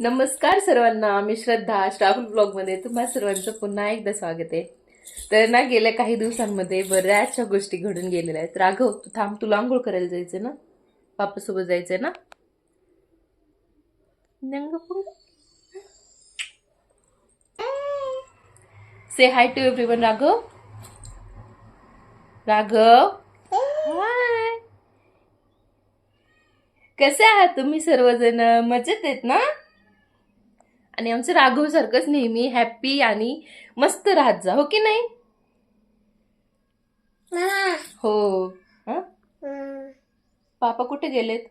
नमस्कार सर्वांना मी श्रद्धा श्रावण ब्लॉगमध्ये तुम्हा सर्वांचं पुन्हा एकदा स्वागत आहे. तर ना गेल्या काही दिवसांमध्ये बऱ्याचशा गोष्टी घडून गेलेल्या आहेत. राघव तू थांब तुला आंघोळ करायला जायचं ना? बापासोबत जायचंय ना? Say hi to everyone Raghav Raghav hi कसे आहात तुम्ही सर्वजण? मजेत आहेत ना? आणि आमचं राघव सारखंच नेहमी हॅप्पी आणि मस्त राहत जा हो की नाही. हो. हं? पापा कुठे गेलेत?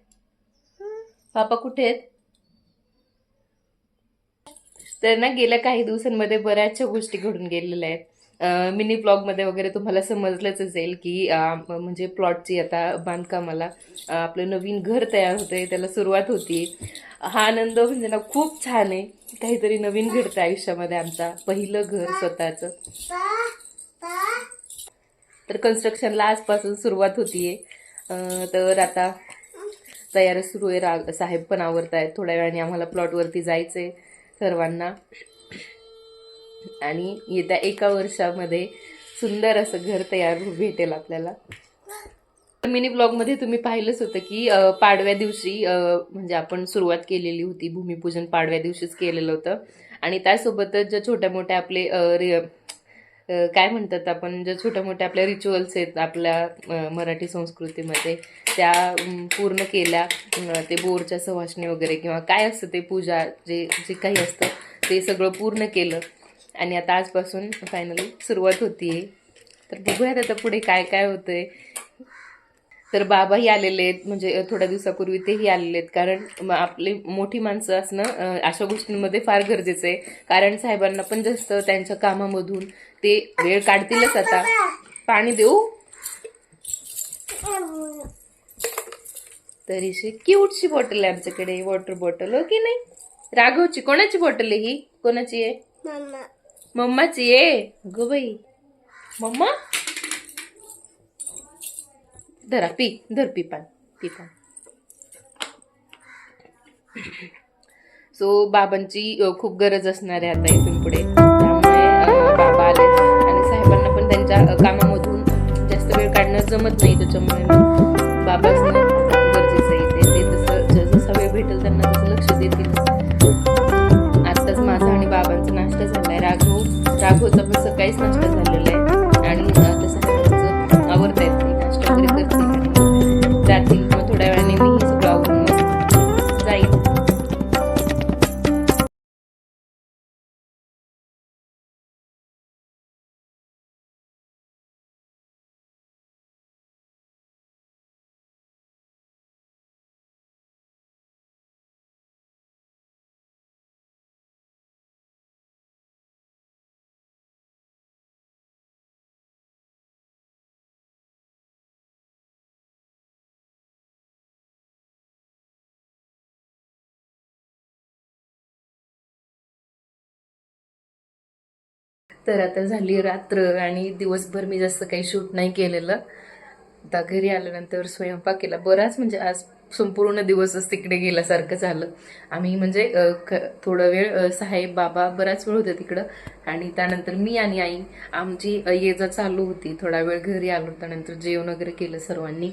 पापा कुठे आहेत? तर ना गेल्या काही दिवसांमध्ये बऱ्याचशा गोष्टी घडून गेलेल्या आहेत. मिनी ब्लॉगमध्ये वगैरे तुम्हाला समजलंच असेल की म्हणजे प्लॉटची आता बांधकामाला आपलं नवीन घर तयार होतंय त्याला सुरुवात होती. हा आनंद म्हणजे ना खूप छान आहे. काहीतरी नवीन घडतं आयुष्यामध्ये आमचा पहिलं घर स्वतःचं. तर कन्स्ट्रक्शनला आजपासून सुरुवात होतीये. तर आता तयारी सुरू आहे. राग साहेब पण आवरत आहेत थोड्या वेळाने आम्हाला प्लॉटवरती जायचं आहे सर्वांना. आणि येत्या एका वर्षामध्ये सुंदर असं घर तयार भेटेल आपल्याला. मिनी ब्लॉगमध्ये तुम्ही पाहिलंच होतं की पाडव्या दिवशी म्हणजे आपण सुरुवात केलेली होती भूमिपूजन पाडव्या दिवशीच केलेलं होतं. आणि त्यासोबतच ज्या छोट्या मोठ्या आपले काय म्हणतात आपण ज्या छोट्या मोठ्या आपल्या रिच्युअल्स आहेत आपल्या मराठी संस्कृतीमध्ये त्या पूर्ण केल्या ते बोरच्या सवासणी वगैरे किंवा काय असतं ते पूजा जे जे काही असतं ते सगळं पूर्ण केलं. आणि आता आजपासून फायनली सुरुवात होतीये. तर बघूयात आता पुढे काय काय होतंय. तर बाबाही आलेले आहेत. म्हणजे थोड्या दिवसापूर्वी तेही आलेले आहेत. कारण आपली मोठी माणसं असणं अशा गोष्टींमध्ये फार गरजेचं आहे. कारण साहेबांना पण जास्त त्यांच्या कामामधून ते वेळ काढतीलच आता. पाणी देऊ? तरीशी क्यूटची बॉटल आहे आमच्याकडे. वॉटर बॉटल हो की नाही? राघवची. कोणाची बॉटल आहे ही? कोणाची आहे? मामा. मम्माची आहे? Go by. मम्मा? धरा पी धर पिपान पिपान. सो बाबांची खूप गरज असणार आहे आता इथून पुढे. त्यामुळे बाबा आले आणि साहेबांना पण त्यांच्या कामामधून जास्त वेळ काढणं जमत नाही त्याच्यामुळे बाबा गरजेचं आहे ते. ते तसं ज- जसा वेळ भेटेल त्यांना तसं लक्ष देतील. आत्ताच माझा आणि बाबांचा नाश्ता झालाय. राघव राघवचा पण सकाळीच नाश्ता झाला तर आता झाली रात्र आणि दिवसभर मी जास्त काही शूट नाही केलेलं. आता घरी आल्यानंतर स्वयंपाक केला बराच म्हणजे आज संपूर्ण दिवसच तिकडे गेल्यासारखं झालं. आम्ही म्हणजे ख- थोडा वेळ साहेब बाबा बराच वेळ होते तिकडं. आणि त्यानंतर मी आणि आई आमची ये जा चालू होती. थोडा वेळ घरी आलो त्यानंतर जेवण वगैरे केलं सर्वांनी.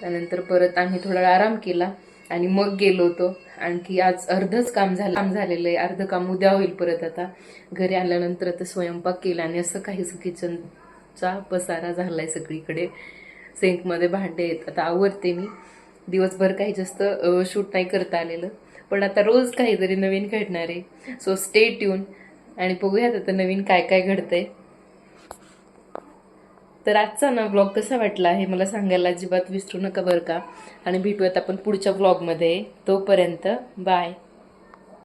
त्यानंतर परत आम्ही थोडा आराम केला. आणि मग गेलो होतो. आणखी आज अर्धच काम झालं काम झालेलं आहे. अर्धं काम उद्या होईल परत आता. घरी आल्यानंतर आता स्वयंपाक केला आणि असं काहीच किचनचा पसारा झाला आहे सगळीकडे. सिंकमध्ये भांडे आहेत. आता आवरते मी. दिवसभर काही जास्त शूट नाही करता आलेलं. पण आता रोज काहीतरी नवीन घडणार आहे. सो स्टे ट्यून आणि बघूयात आता नवीन काय काय घडतंय. तर आजचा ना ब्लॉग कसा वाटला हे मला सांगायला अजिबात विसरू नका बरं का. आणि भेटूयात आपण पुढच्या ब्लॉगमध्ये तोपर्यंत बाय